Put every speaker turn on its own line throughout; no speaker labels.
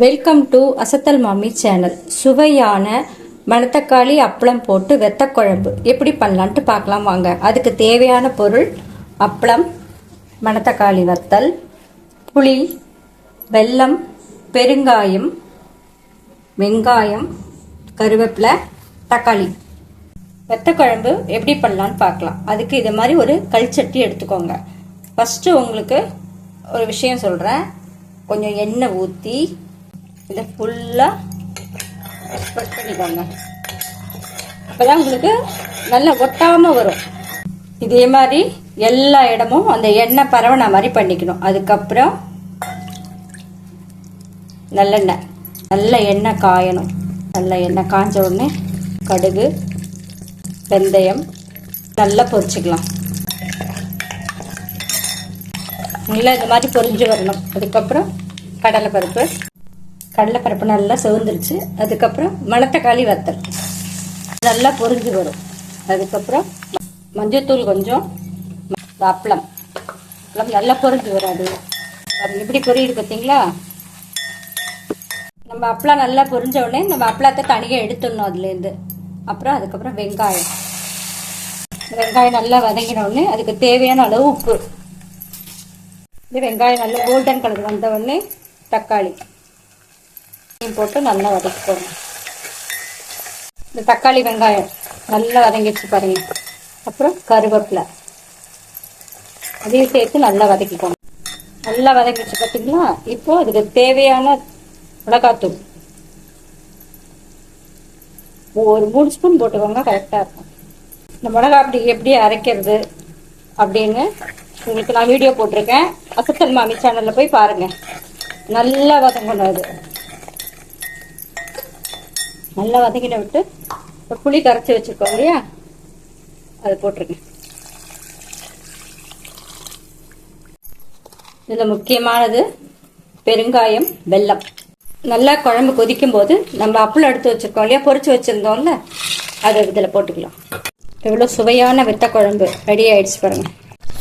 Welcome to அசத்தல் மாமி channel சுவையான மணத்தக்காளி அப்பளம் போட்டு வெத்த குழம்பு எப்படி பண்ணலான்ட்டு பார்க்கலாம் வாங்க. அதுக்கு தேவையான பொருள் அப்பளம் மணத்தக்காளி வத்தல் புளி வெல்லம் பெருங்காயம் வெங்காயம் கருவேப்பிலை தக்காளி. வெத்த குழம்பு எப்படி பண்ணலான்னு பார்க்கலாம். அதுக்கு இது மாதிரி ஒரு கல்ச்சட்டி எடுத்துக்கோங்க. ஃபஸ்ட்டு உங்களுக்கு ஒரு விஷயம் சொல்கிறேன் கொஞ்சம் எண்ணெய் ஊற்றி இதை ஃபுல்லாக ஸ்ப்ரெட் பண்ணிக்கோங்க அப்போ தான் உங்களுக்கு நல்லா ஒட்டாமல் வரும். இதே மாதிரி எல்லா இடமும் அந்த எண்ணெய் பரவன மாதிரி பண்ணிக்கணும். அதுக்கப்புறம் நல்லெண்ணெய். நல்ல எண்ணெய் காயணும். நல்ல எண்ணெய் காஞ்ச உடனே கடுகு வெந்தயம் நல்லா பொரிச்சிக்கலாம். நல்லா இந்த மாதிரி பொரிஞ்சு வரணும். அதுக்கப்புறம் கடலைப்பருப்பு. கடலைப்பருப்பு நல்லா செவந்துருச்சு. அதுக்கப்புறம் மணத்தக்காளி வத்தல். நல்லா பொரிஞ்சு வரும். அதுக்கப்புறம் மஞ்சத்தூள் கொஞ்சம் அப்பளம். அப்பளம் நல்லா பொரிஞ்சு வரும் அது. எப்படி பொரியுது பார்த்தீங்களா? நம்ம அப்பளம் நல்லா பொரிஞ்ச உடனே நம்ம அப்பளத்தை தனியாக எடுத்துடணும் அதுலேருந்து. அப்புறம் அதுக்கப்புறம் வெங்காயம். வெங்காயம் நல்லா வதங்கின உடனே அதுக்கு தேவையான அளவு உப்பு. இது வெங்காயம் நல்லா கோல்டன் கலர் வந்த உடனே தக்காளி. போட்டு நல்லா வதக்கிக்கோங்க. இந்த தக்காளி வெங்காயம் நல்லா வதங்கிடுச்சு பாருங்க. அப்புறம் கருவேப்பிலை. அதையும் சேர்த்து நல்லா வதக்கிக்கோங்க. நல்லா வதங்கிடுச்சு பார்த்தீங்களா இப்போ அதுக்கு தேவையான மிளகாத்தூள். ஒரு மூணு ஸ்பூன் போட்டுக்கோங்க கரெக்டாக இருக்கும். இந்த மிளகா அப்படி எப்படி அரைக்கிறது அப்படின்னு உங்களுக்கு நான் வீடியோ போட்டிருக்கேன். அசத்தல் மாமி சேனலில் போய் பாருங்கள் நல்லா வதங்கணும் அது. நல்லா வதங்கின விட்டு இப்போ புளி கரைச்சி வச்சுருக்கோம் இல்லையா? அது போட்டிருக்கேன் இதில் முக்கியமானது பெருங்காயம் வெல்லம். நல்லா குழம்பு கொதிக்கும் போது நம்ம அப்பளம் எடுத்து வச்சிருக்கோம் இல்லையா? பொரிச்சு வச்சுருந்தோம்ல? அதை இதில் போட்டுக்கலாம். எவ்வளோ சுவையான வெத்த குழம்பு. ரெடி ஆயிடுச்சு பாருங்க.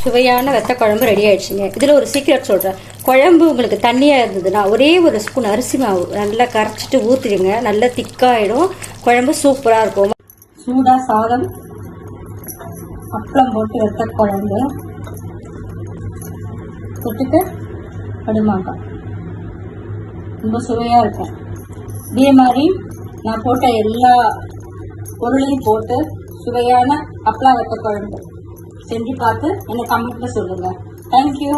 சுவையான வெத்த குழம்பு ரெடி ஆயிடுச்சுங்க. இதில் ஒரு சீக்ரெட் சொல்கிறேன் குழம்பு உங்களுக்கு தண்ணியாக இருந்ததுன்னா ஒரே ஒரு ஸ்பூன் அரிசி மாவு நல்லா கரைச்சிட்டு ஊற்றிடுங்க நல்லா திக்காயிடும் குழம்பு சூப்பராக இருக்கும். சூடாக சாதம் அப்பளம் போட்டு வெத்த குழம்பு. தொட்டுட்டு கடுமாங்காய் ரொம்ப சுவையாக இருக்கும். இதே மாதிரி நான் போட்ட எல்லா பொருளையும் போட்டு சுவையான அப்பளம் வெத்த குழம்பு. செஞ்சு பார்த்து எனக்கு கமெண்ட்ல சொல்லுங்கள் தேங்க்யூ